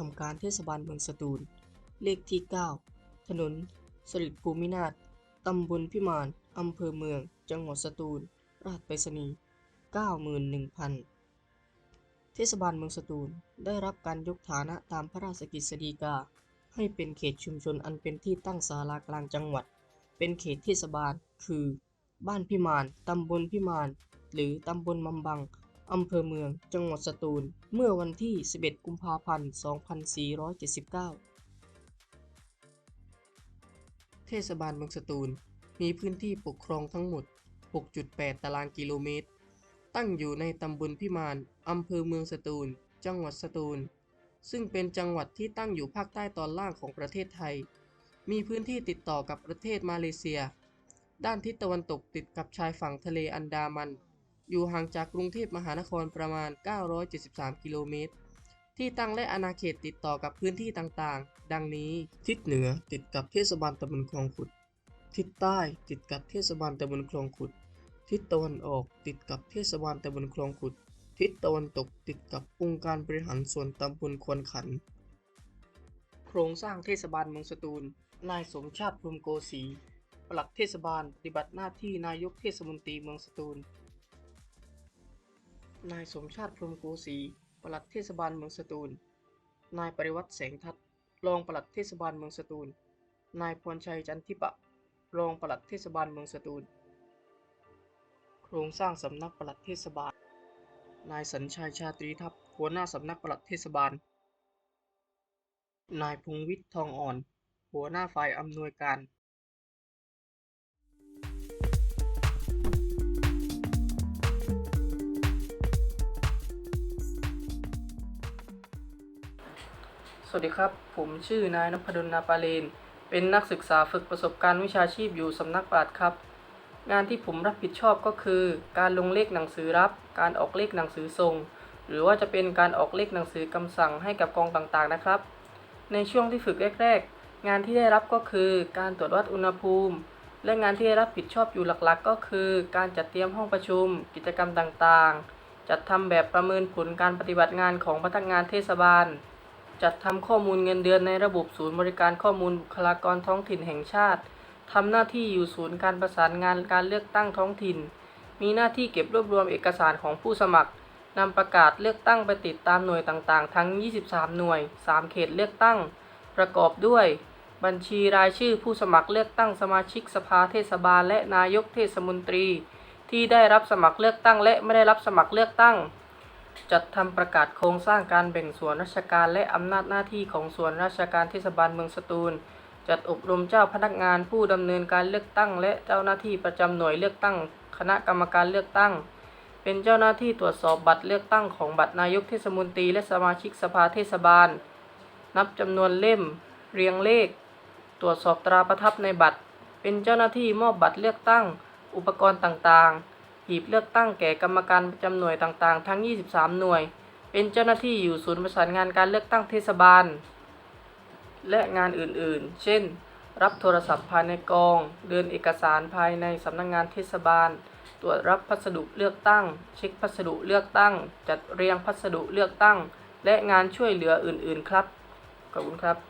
ทำการเทศบาลเมืองสตูล เลขที่ 9 ถนนสฤษดิ์ภูมินาถตำบลพิมาน อำเภอเมือง จังหวัดสตูล รหัสไปรษณีย์91,000 เทศบาลเมืองสตูลได้รับการยกฐานะตามพระราชกฤษฎีกา ให้เป็นเขตชุมชนอันเป็นที่ตั้งศาลากลางจังหวัด เป็นเขตเทศบาล คือ บ้านพิมาน ตำบลพิมาน หรือตำบลมำบัง อำเภอเมือง จังหวัดสตูล เมื่อวันที่ 11 กุมภาพันธ์ 2479 เทศบาลเมืองสตูล มีพื้นที่ปกครองทั้งหมด 6.8 ตารางกิโลเมตร ตั้งอยู่ในตำบลพิมาน อำเภอเมืองสตูล จังหวัดสตูล ซึ่งเป็นจังหวัดที่ตั้งอยู่ภาคใต้ตอนล่างของประเทศไทย มีพื้นที่ติดต่อกับประเทศมาเลเซีย ด้านทิศตะวันตกติดกับชายฝั่งทะเลอันดามัน อยู่ห่างจากกรุงเทพมหานครประมาณ 973 กิโลเมตร ที่ตั้งและอาณาเขตติดต่อกับพื้นที่ต่างๆ ดังนี้ ทิศเหนือติดกับเทศบาลตำบลคลองขุด ทิศใต้ติดกับเทศบาลตำบลคลองขุด ทิศตะวันออกติดกับเทศบาลตำบลคลองขุด ทิศตะวันตกติดกับองค์การบริหารส่วนตำบลควนขัน โครงสร้างเทศบาลเมืองสตูล นายสมชาติพรมโกสีปลัดเทศบาลปฏิบัติหน้าที่นายกเทศมนตรีเมืองสตูล นายสมชาติพรมโกสีปลัดเทศบาลเมืองสตูล นายปริวัติแสงทัศน์รองปลัดเทศบาลเมืองสตูล นายพรชัยจันทิปะ รองปลัดเทศบาลเมืองสตูล โครงสร้างสำนักปลัดเทศบาล นายสัญชัยชาตรีทัพหัวหน้าสำนักปลัดเทศบาล นายพงวิทย์ทองอ่อน หัวหน้าฝ่ายอำนวยการ สวัสดีครับ ผมชื่อนายนพดลนาปาเลน เป็นนักศึกษาฝึกประสบการณ์วิชาชีพอยู่สำนักปราชญ์ครับ งานที่ผมรับผิดชอบก็คือ การลงเลขหนังสือรับ การออกเลขหนังสือส่ง หรือว่าจะเป็นการออกเลขหนังสือคำสั่งให้กับกองต่างๆนะครับ ในช่วงที่ฝึกแรก ๆ งานที่ได้รับก็คือ การตรวจวัดอุณหภูมิ และงานที่ได้รับผิดชอบอยู่หลักๆ ก็คือ การจัดเตรียมห้องประชุม กิจกรรมต่างๆ จัดทำแบบประเมินผลการปฏิบัติงานของพนักงานเทศบาล จัดทำข้อมูลเงินเดือนในระบบศูนย์บริการข้อมูลบุคลากรท้องถิ่นแห่งชาติทำหน้าที่อยู่ศูนย์การประสานงานการเลือกตั้งท้องถิ่น มีหน้าที่เก็บรวบรวมเอกสารของผู้สมัครนำประกาศเลือกตั้งไปติดตามหน่วยต่างๆ ทั้ง 23 หน่วย 3 เขตเลือกตั้ง ประกอบด้วย บัญชีรายชื่อผู้สมัครเลือกตั้งสมาชิกสภาเทศบาลและนายกเทศมนตรี ที่ได้รับสมัครเลือกตั้งและไม่ได้รับสมัครเลือกตั้ง จัดทำประกาศโครงสร้างการแบ่งส่วนราชการและอำนาจหน้าที่ของส่วนราชการเทศบาลเมืองสตูล จัดอบรมเจ้าพนักงานผู้ดำเนินการเลือกตั้ง และเจ้าหน้าที่ประจำหน่วยเลือกตั้ง คณะกรรมการเลือกตั้ง เป็นเจ้าหน้าที่ตรวจสอบบัตรเลือกตั้งของบัตรนายกเทศมนตรีและสมาชิกสภาเทศบาล นับจำนวนเล่ม เรียงเลข ตรวจสอบตราประทับในบัตร เป็นเจ้าหน้าที่มอบบัตรเลือกตั้ง อุปกรณ์ต่างๆ หีบเลือกตั้งแก่กรรมการประจำหน่วยต่างๆ ทั้ง 23 หน่วย เป็นเจ้าหน้าที่อยู่ศูนย์ประสานงานการเลือกตั้งเทศบาล และงานอื่นๆ เช่น รับโทรศัพท์ภายในกอง เดินเอกสารภายในสำนักงงานเทศบาล ตรวจรับพัสดุเลือกตั้ง เช็คพัสดุเลือกตั้ง จัดเรียงพัสดุเลือกตั้ง และงานช่วยเหลืออื่นๆ ครับ ขอบคุณครับ